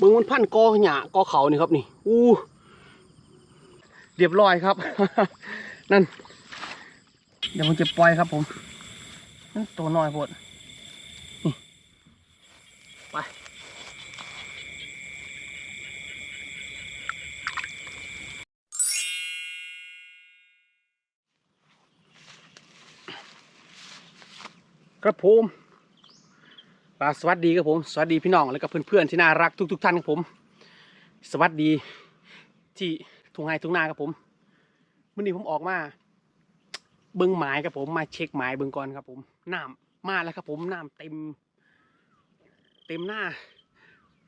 เบิ่งมันพันกอหญ้ากอเขานี่ครับนี่อู้เรียบร้อยครับ นั่น เดี๋ยวผมจะปล่อยครับผมนั่นตัวน้อยโพดไปครับผม อ่าสวัสดีครับผม สวัสดีพี่น้องและก็เพื่อนๆที่น่ารักทุก ๆ ท่านครับผม สวัสดีที่ทุ่งไฮทุ่งนาครับผมมื่อนี้ผมออกมา เบิ้งหมายครับผมมาเช็คหมายเบิ้งก่อนครับผมน้ำมาแล้วครับผมน้ำเต็ม เต็มหน้า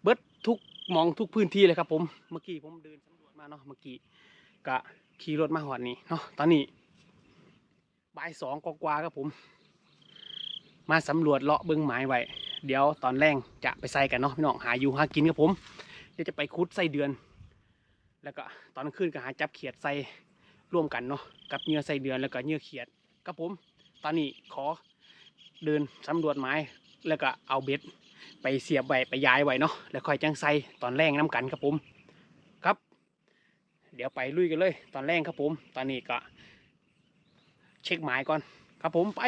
เบิดทุกมองทุกพื้นที่เลยครับ ผมเมื่อกี้ผมเดินสำรวจมาเนาะเมื่อกี้ก็ขี่รถมาหอดนี่เนาะตอนนี้บ่ายสองกว่าครับผม มาสำรวจเลาะเบิ้งหมายไว้ เดี๋ยวตอนแรงจะไปใส่กันเนาะพี่น้องหาอยู่หากินครับผม เดี๋ยวจะไปคุดใส่เดือน แล้วก็ตอนกลางคืนก็หาจับเขียดใส่ร่วมกันเนาะกับเหยื่อใส่เดือนแล้วก็เหยื่อเขียดครับผม ตอนนี้ขอเดินสำรวจไม้แล้วก็เอาเบ็ดไปเสียบไว้ไปย้ายไว้เนาะแล้วค่อยจังใส่ตอนแรงน้กันครับผมครับ เดี๋ยวไปลุยกันเลย ตอนแรงครับผม ตอนนี้ก็ เช็คหมายก่อนครับผมไป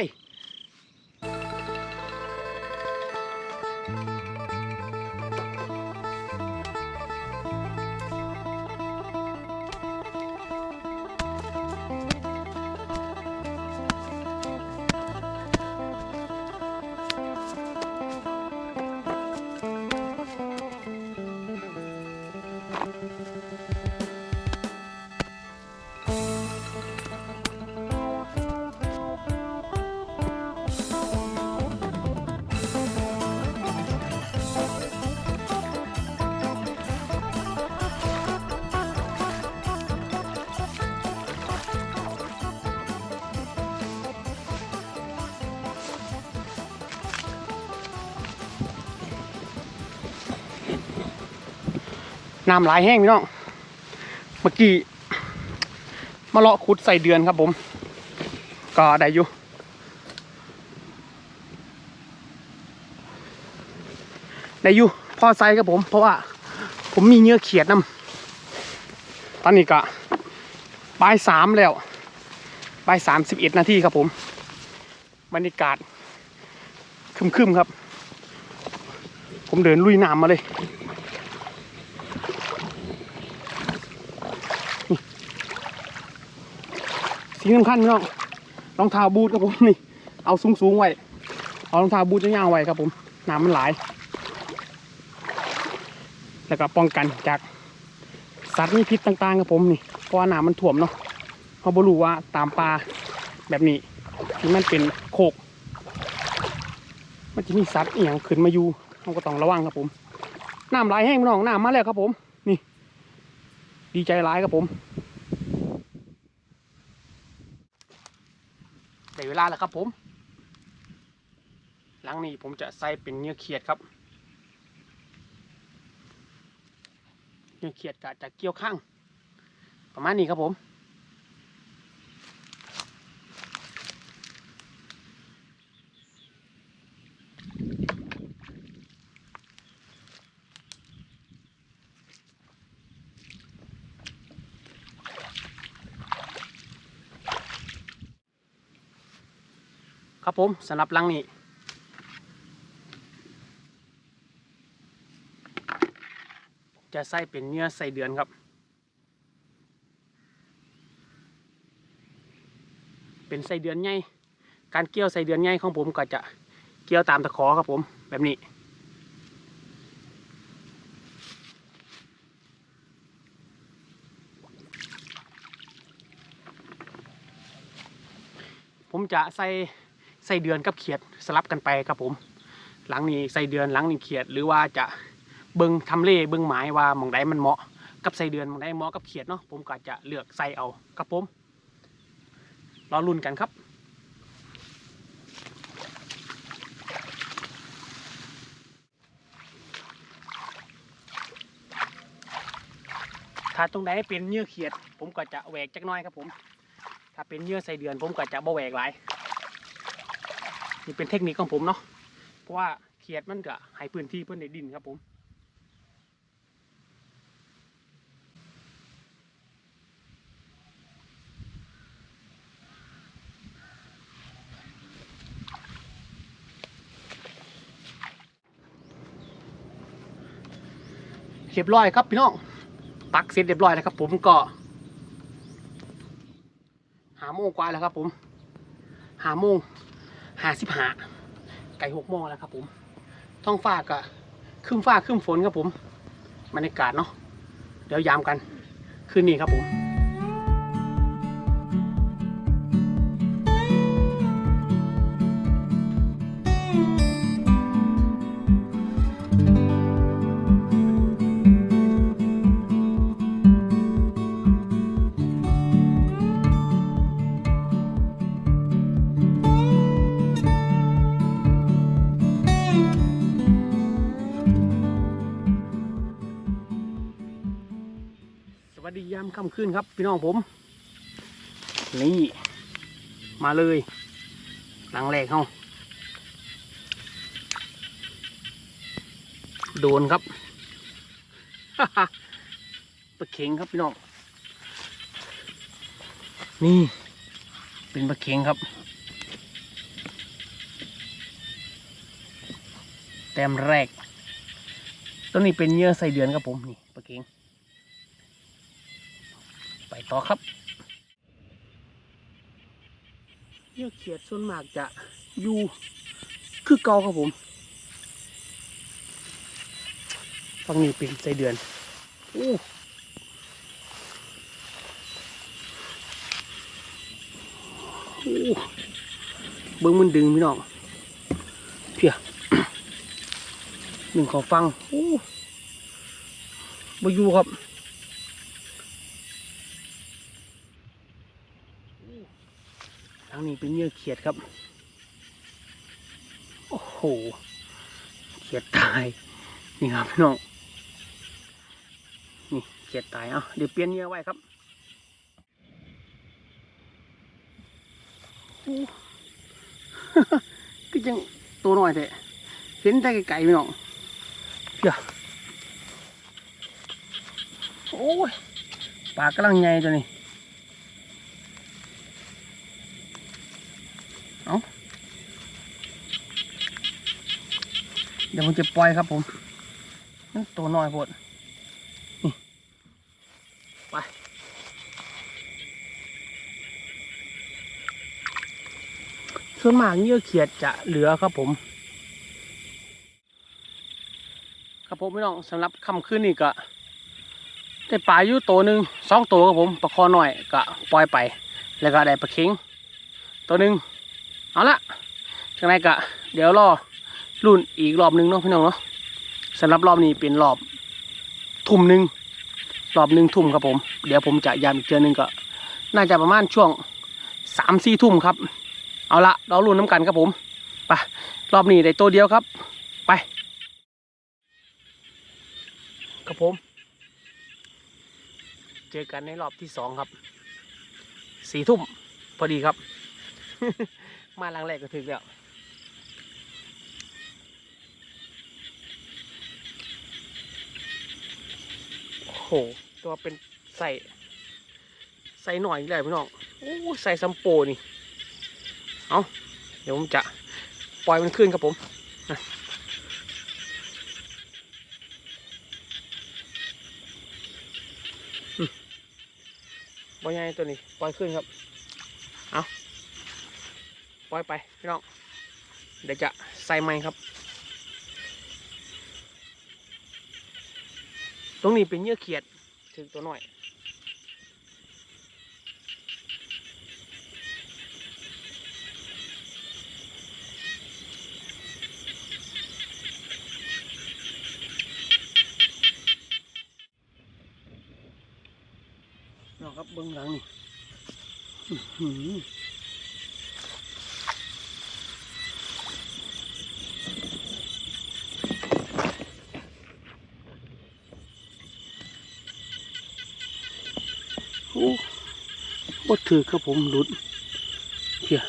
น้ำหลายแห้งพี่น้องเมื่อกี้มาเลาะขุดใส่เดือนครับผม ก็ได้อยู่ได้อยู่พอไซครับผม เพราะว่า ผมมีเนื้อเขียดน้ำตอนนี้ก็บ่ายสามแล้วบ่ายสามสิบเอ็ดนาทีครับผมบรรยากาศคึมๆครับ ผมเดินลุยน้ำมาเลย สิ่งสำคัญพี่น้องรองเท้าบูทครับผมนี่ เอาสูงสูงๆไว้เอารองเท้าบูทยาวๆไว้ครับผมน้ำมันไหลแล้วก็ป้องกันจากสัตว์มีพิษต่างๆครับผมนี่เพราะว่าน้ำมันท่วมเนาะเขาบรู้ว่าตามปลาแบบนี้ที่มันเป็นโคกมันจะมีสัตว์อหย่างขึ้นมาอยู่เราก็ต้องระวังครับผมน้ำไหลแห้งพี่น้องน้ำมาแล้วครับผม นี่ ดีใจร้ายครับผม ได้ เวลาแล้วครับผม หลังนี้ผมจะใส่เป็นเนื้อเขียดครับ เนื้อเขียดกะจะเกี่ยวข้าง ประมาณนี้ครับผม ครับผมสำหรับลังนี้จะใส่เป็นเนื้อใส่เดือนครับ เป็นใส่เดือนใหญ่การเกี่ยวใส่เดือนใหญ่ของผมก็จะเกี่ยวตามตะขอครับผมแบบนี้ ผมจะใส่ ใส่เดือนกับเขียดสลับกันไปครับผม หลังนี้ใส่เดือนหลังนี้เขียดหรือว่าจะเบิงทำเลเบิงหมายว่ามองใดมันเหมาะกับใส่เดือนมองใดเหมาะกับเขียดเนาะผมก็จะเลือกใส่เอาครับผมรอรุ่นกันครับถ้าตรงไหนเป็นเนื้อเขียด ผมก็จะแหวกจักน้อยครับผม ถ้าเป็นเยื่อใส่เดือนผมก็จะบ่แหวกหลาย นี่เป็นเทคนิคของผมเนาะเพราะว่าเขียดมันจะหายพื้นที่เพื่อนในดินครับผมเรียบร้อยครับพี่น้องปักเสร็จเรียบร้อยแล้วครับ ผมก็ หาโมงกว่าแล้วครับ ผม หาโมง หาสิบหาไก่หกโมงแล้วครับผมท้องฟ้าก็ครึ่มฟ้าครึ่มฝนครับผมบรรยากาศเนาะเดี๋ยวยามกันคืนนี้ครับผมามค่ำคืนครับ พี่น้องผม นี่มาเลย หลังแรกเขาโดนครับปลาเข็งครับพี่น้อง นี่ เป็นปลาเข็งครับ แต้มแรกต้นนี้เป็นเยื่อใส่เดือนครับผมนี่ปลาเข็ง ไป ต่อครับเยื่อเขียดส่วนมากจะอยู่คือเก่าครับผมฝั่งนี้เป็นไส้เดือนโอ้โอ้เบิ้งมันดึงพี่น้องเพียหนึ่งขอฟังโอ้มาอยู่ครับ ทางนี้เป็นเยื่อเขียดครับ โอ้โห เขียดตาย นี่ครับพี่น้อง นี่เขียดตายเอะเดี๋ยวเปลี่ยนเยื่อไว้ครับโอ้ก็ยังตัวน้อยแต่เห็นแต่ไกลๆพี่น้องเดี๋ยวโอ้ยปากำลังใหญ่ตัวนี้ เดี๋ยวผมจะปล่อยครับผมมันตัวน้อยโพดนี่ไปส่วนมากเหยื่อเขียดจะเหลือครับผม ครับผมพี่น้องสำหรับค่ำคืนนี้ก็ได้ปลาอยู่ตัวหนึ่งสองตัวครับผมปลาคอหน่อยก็ปล่อยไป แล้วก็ได้ปลาเค็งตัวหนึ่งเอาละจากนั้นก็เดี๋ยวรอ รุ่นอีกรอบหนึ่งเนาะพี่น้องเนาะสำหรับรอบนี้เป็นรอบทุ่มหนึ่งรอบหนึ่งทุ่มครับผม เดี๋ยวผมจะย้ำอีกเทือหนึงก็ น่าจะประมาณช่วงสามสี่ทุ่มครับ เอาละเรารุ่นน้ำกันครับผมไปรอบนี้ได้ตัวเดียวครับ ไป ครับผม เจอกันในรอบที่สองครับสี่ทุ่มพอดีครับ มาหลังแรกก็ถึงแล้ว โห ตัวเป็นใส่ใส่หน่อยเลยพี่น้องโอ้ใส่ซัมโปนี่ เอาเดี๋ยวผมจะปล่อยมันขึ้นครับผมนะอืมปล่อยไงตัวนี้ ปล่อยขึ้นครับ เอาปล่อยไปพี่น้อง เดี๋ยวจะใส่ไม้ครับ ตรงนี้เป็นเยื่อเขียดถึงตัวหน่อยนอครับเบื้องหลังนี่อื้อหือโอ้ บดถือครับผมหลุดเพีย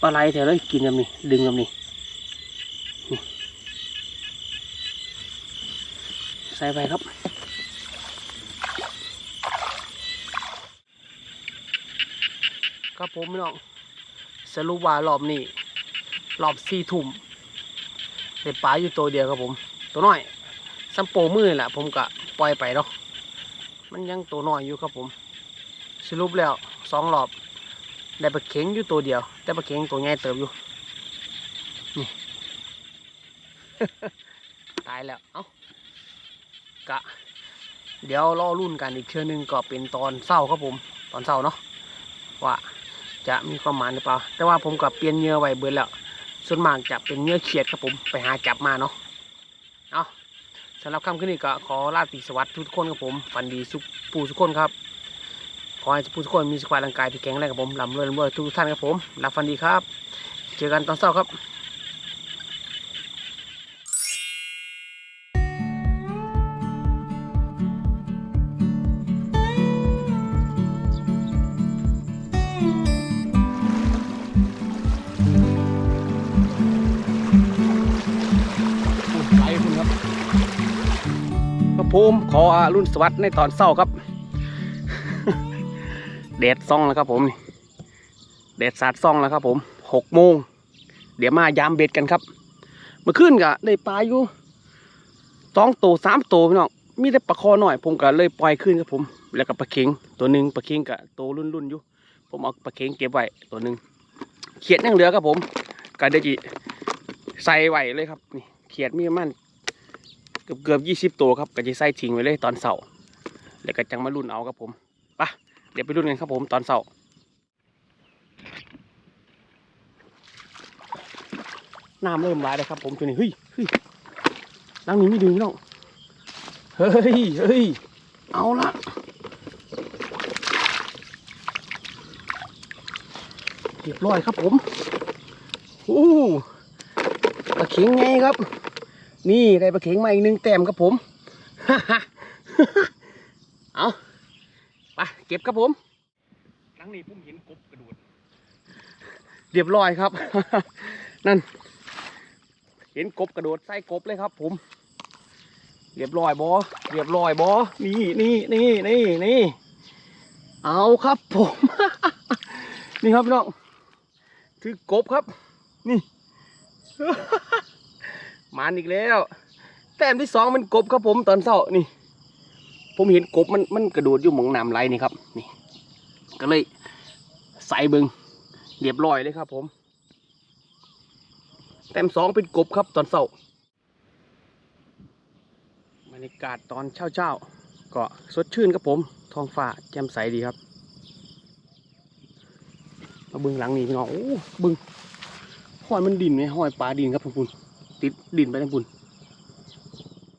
ปลาไหลแถวนั้นกินกับนี่ดึงกับนี่นี่ใส่ไปครับครับผมพี่น้องสรุปว่ารอบนี้รอบสี่ทุ่มได้ปลาอยู่ตัวเดียวครับผม ตัวน้อยซัมโปมือแหละผมก็ปล่อยไปเนาะมันยังตัวน้อยอยู่ครับผม สรุปแล้วสองรอบได้ปลาเข็งอยู่ตัวเดียว แต่ปลาเข็งตัวใหญ่เติบอยู่นี่ตายแล้วเอ้ากะ เดี๋ยวรอรุ่นกันอีกเชือหนึงก็เป็นตอนเศร้าครับผมตอนเศร้าเนาะว่าจะมีความหมายหรือเปล่า แต่ว่าผมกับเปลี่ยนเหยื่อไว้เบิดแล้ว ส่วนมากจะเป็นเหยื่อเขียดครับผมไปหาจับมาเนาะเอาสำหรับคำขึ้นนี้ก็ขอลาตรีสวัสดิ์ทุกคนครับผม ฝันดีสุขผู้ทุกคนครับ ขอให้ผู้ทุกคนมีสุขภาพร่างกายที่แข็งแรงครับผมลำเลิศรวยทุกท่านครับผมรับฟันดีครับ เจอกันตอนเช้าครับไปคุณครับพระภูมิขออารุ่นสวัสดิ์ในตอนเศร้าครับ แดดซ่องแล้วครับผมนี่แดดสาดซ่องแล้วครับผมหกโมงเดี๋ยวมายามเบ็ดกันครับเมื่อคืนก็ได้ปลาอยู่สองตัวสามตัวพี่น้องมีแต่ปลาคอหน่อย ผมก็เลยปล่อยขึ้นครับผม แล้วก็ปลาเข็งตัวหนึ่งปลาเข็งกับตัวรุ่นรุ่นอยู่ ผมเอาปลาเข็งเก็บไว้ตัวหนึ่งเขียดยังเหลือครับผมก็เดี๋ยวจีใส่ไว้เลยครับนี่เขียดมีมันเกือบเกือบยี่สิบตัวครับก็จะใส่ทิ้งไว้เลยตอนเสาร์แล้วก็จังมารุ่นเอาครับผมไปะ เดี๋ยวไปรุ่นกันครับผมตอนเสาร์น้ำเริ่มไหลแล้วครับผมตัวนี้เฮ้ยเฮ้ยน้ำนี้ไม่ดึงน้องเฮ้ยเฮ้ยเอาละเรียบร้อยครับผมโอ้ปลาเข็งไงครับ นี่ได้ปลาเข็งมาอีกหนึ่งแต้มครับผมเอา ไปเก็บครับผมครั้งนี้ผมเห็นกบกระโดดเรียบร้อยครับ นั่น เห็นกบกระโดดใส่กบเลยครับ ผม เรียบร้อยบอเรียบร้อยบอนี่นี่นี่นี่นี่เอาครับ ผม นี่ครับพี่น้องถือกบครับ นี่มานอีกแล้ว แต้มที่สองมันกบครับผมตอนเช้านี่ ผมเห็นกบมันมันกระโดดอยู่หมองน้ำไหลนี่ครับนี่ ก็เลยใส่เบิงเรียบร้อยเลยครับ ผม แต้มสองเป็นกบครับตอนเช้าบรรยากาศตอนเช้าเช้าก็สดชื่นครับผมท้องฟ้าแจ่มใสดีครับมาบึงหลังนี่พี่น้องโอ้บึงห้อยมันดินไหมห้อยปลาดินครับทุกคนติดดินไปทั้งปุ่น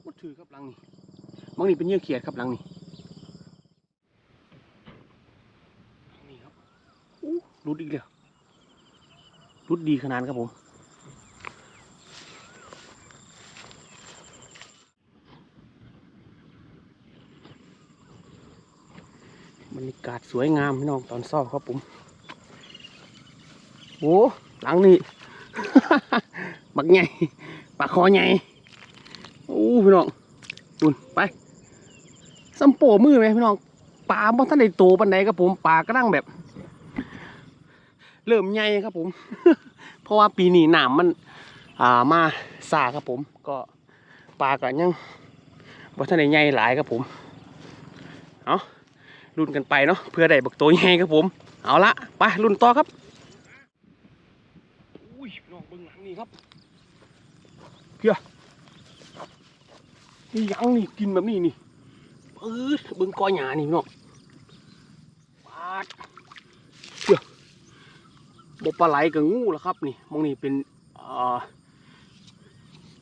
มดถือครับหลังนี่ บางนี่เป็นเยื่อเขียดครับหลังนี่นี่ครับอู้รุดอีกแล้วรุดดีขนาดครับผมบรรยากาศสวยงามพี่น้องตอนเช้าครับผมโอ้หลังนี่ บักใหญ่ปลาคอใหญ่โอ้พี่น้องดูนไป สัมโปมือไหมพี่น้องปลาบ่ท่านได้โตปันใดครับผมปลากระดังแบบ เริ่มใหญ่ครับผม เพราะว่าปีนี้น้ำมัน อ่ามาซาครับผม ก็ปลาก็ยังบ่ท่านได้ใหญ่หลายครับผมเอารุ่นกันไปเนาะเพื่อได้บักโตใหญ่ครับผม เอาละไปรุ่นต่อครับอุ้ยพี่น้องเบิ่งหลังนี่ครับเพียนี่ยังนี่กินแบบนี้นี่ เออบึงกอหยานี่เน้องปาดเพียบปลาไหลกับงูแล้วครับ นี่มองนี่เป็น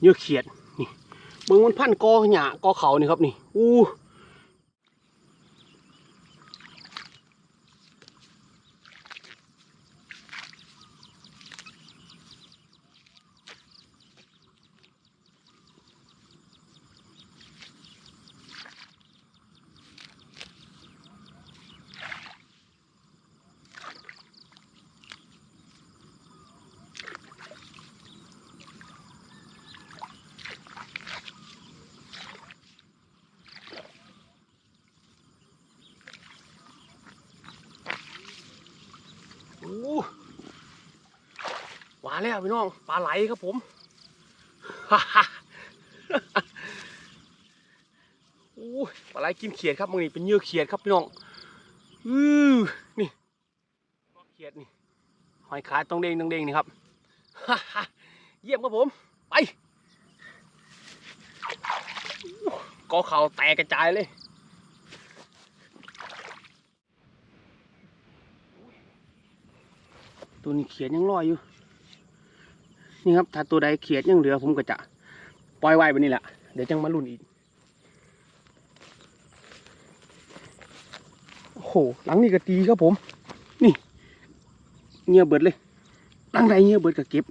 เยื่อเขียดนี่บึงมันพันกอหยากอเขานี่ครับนี่อู้หวาน แล้วพี่น้องปลาไหลครับผมอู้ยปลาไหลกินเขียดครับมึงนี่เป็นเยื่อเขียดครับพี่น้องอือนี่เขียดนี่หอยขาต้องเด้งต้องเด้งนี่ครับเยี่ยมครับผมไปกอเข่าแตกกระจายเลยตัวนี้เขียดยังลอยอยู่ นี่ครับถ้าตัวใดเขียดยังเหลือผมก็จะปล่อยไว้แบบนี้แหละเดี๋ยวจังมาลุ่นอีกโอ้โหหลังนี่ก็ตีครับผม นี่เงียบเบิดเลยหลังใดเงียบเบิดก็เก็บ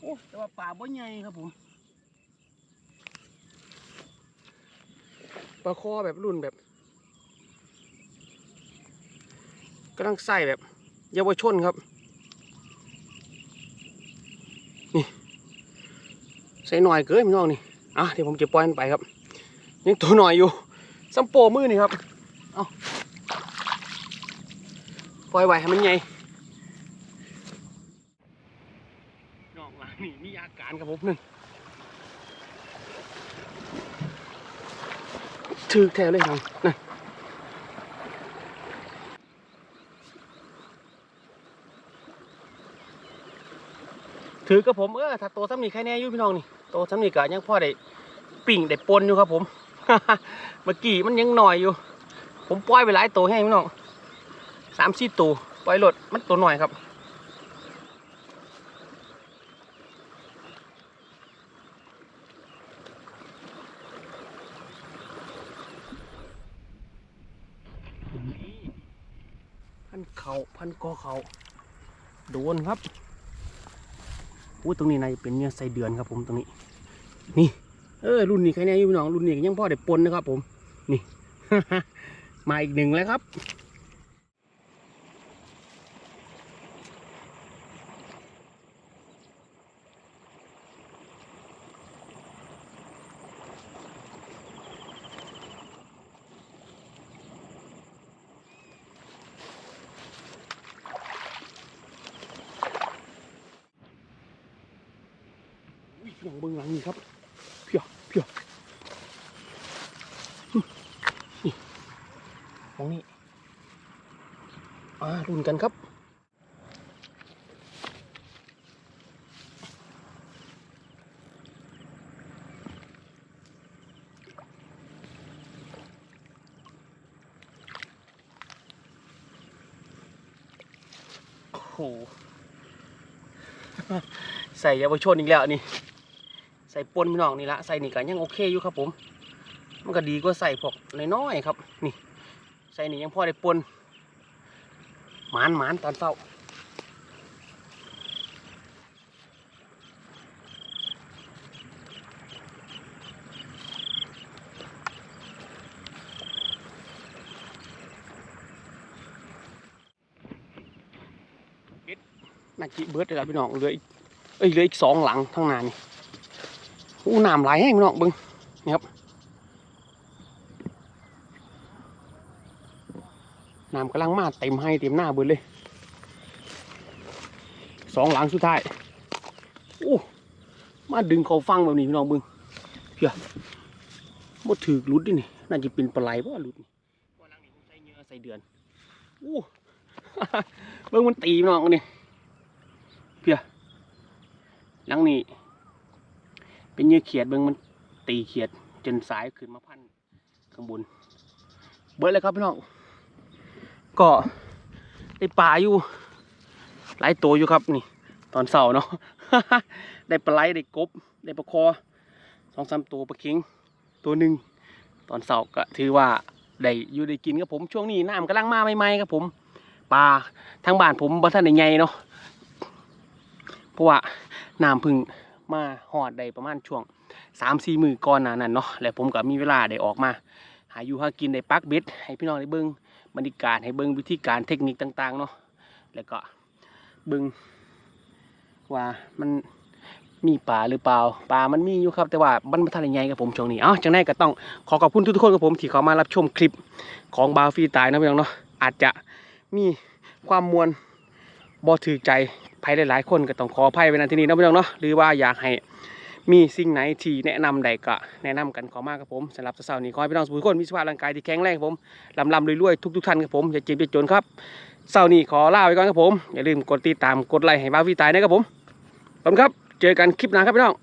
โอ้แต่ว่าป่าบ่ใหญ่ครับผมปลาคอแบบรุ่นแบบกำลังใส่แบบ เยาวชนครับ นี่ใส่หน่อยเกินพี่น้องนี่อะเดี๋ยวผมจะปล่อยมันไปครับ ยังตัวหน่อยอยู่ซัมโปมือนี่ครับเอาปล่อยไว้ให้มันใหญ่น้องหลังนี่มีอาการครับผมหนึ่งถือแถวเลยครับนั่น ถือกับผมเออถ้าโตซ้ำนี่ใครแน่อยู่พี่น้องนี่โตซ้ำนี่ก็ยังพ่อได้ปิ่งได้ปนอยู่ครับ ผมเมื่อกี้มันยังหน่อยอยู่ ผมปล่อยไปหลายตัวให้พี่น้องสามสี่ตัวปล่อยหลดมันตัวหน่อยครับพันเขาพันกอเขาโดนครับ อู้ตรงนี้นายเป็นเนื้อไส้เดือนครับผมตรงนี้ นี่ เออรุ่นนี้ใครเนี่ยอยู่พี่น้องรุ่นนี้ยังพ่อเด็ดปนนะครับผม นี่ มาอีกหนึ่งแล้วครับ อุ้ยพี่น้องเบื้องหลังนี่ครับเพียวเพียวนี่มองนี่อ่ารุ่นกันครับ โอ้โหใส่เยาวชนอีกแล้วนี่ ใส่ปนพี่น้องนี่ละใส่นี่กันยังโอเคอยู่ครับผม มันก็ดีกว่าใส่พวกน้อยๆครับ นี่ ใส่นี่ยังพอได้ปนหมานหมานตอนเฝ้า น่าจิเบิร์ดเลยละพี่น้องเหลืออีกเอ้ยเหลืออีกสองหลังข้างหนานี่อู้น้ำไหลให้พี่น้องบิ้งนี่ครับน้ำกำลังมาเต็มให้เต็มหน้าเบิดเลยสองหลังสุดท้ายอู้มาดึงเขาฟังแบบนี้พี่น้องบิ้งเพียมดถือรุดดินี่น่าจะเป็นปลาไหลเพราะรุดนี่ว่าลังนี้ใส่เนื้อใส่เดือนอู้เบิ้งมันตีพี่น้องอันนี่ เพียหลังนี้ เป็นเยื่อเขียดเบิ่งมันตีเขียดจนสายขึ้นมาพันข้างบน เบิดเลยครับพี่น้องก็ได้ปลาอยู่หลายตัวอยู่ครับนี่ ตอนเสาร์เนาะได้ปลาไหลได้กบ ได้ปลาคอสองสามตัวปลาเค็งตัวหนึ่งตอนเสาร์ก็ถือว่าได้อยู่ได้กินครับผมช่วงนี้น้ำกำลังมาใหม่ๆครับผมปลาทางบ้านผมบ่ทันได้ใหญ่เนาะ เพราะว่าน้ำพึ่งมาหอดได้ประมาณช่วงสามสี่มือก่อนหนานั้นเนาะแล้วผมก็มีเวลาได้ออกมา หาอยู่หากินได้ปักเบ็ดให้พี่น้องได้เบิ้งบรรยากาศให้เบิ้งวิธีการเทคนิคต่างๆเนาะแล้วก็เบิ้งว่ามันมีปลาหรือเปล่าปลามันมีอยู่ครับ แต่ว่ามันไม่ทันได้ใหญ่กับผมช่วงนี้เอ้าจังไดก็ต้องขอขอบคุณทุกๆคนกับผมที่เข้ามารับชมคลิปของบาวฟีตายนะพี่น้องเนาะอาจจะมีความมวลบ่ถือใจ ภัยหลายๆ คนก็ต้องขออภัยไว้ในที่นี้นะพี่น้องเนาะหรือว่าอยากให้มีสิ่งไหนที่แนะนำใดก็แนะนำกันขอมากครับผมสำหรับเสาร์นี้ขอให้พี่น้องทุกคนมีสุขภาพร่างกายที่แข็งแรงครับผมลำลำรวยๆทุกๆท่านครับผมอย่าเจ็บอย่าจนครับเสาร์นี้ขอลาไปก่อนครับผมอย่าลืมกดติดตามกดไลค์ให้บ้าวีตายนะครับผมขอบคุณครับ เจอกันคลิปหน้าครับพี่น้อง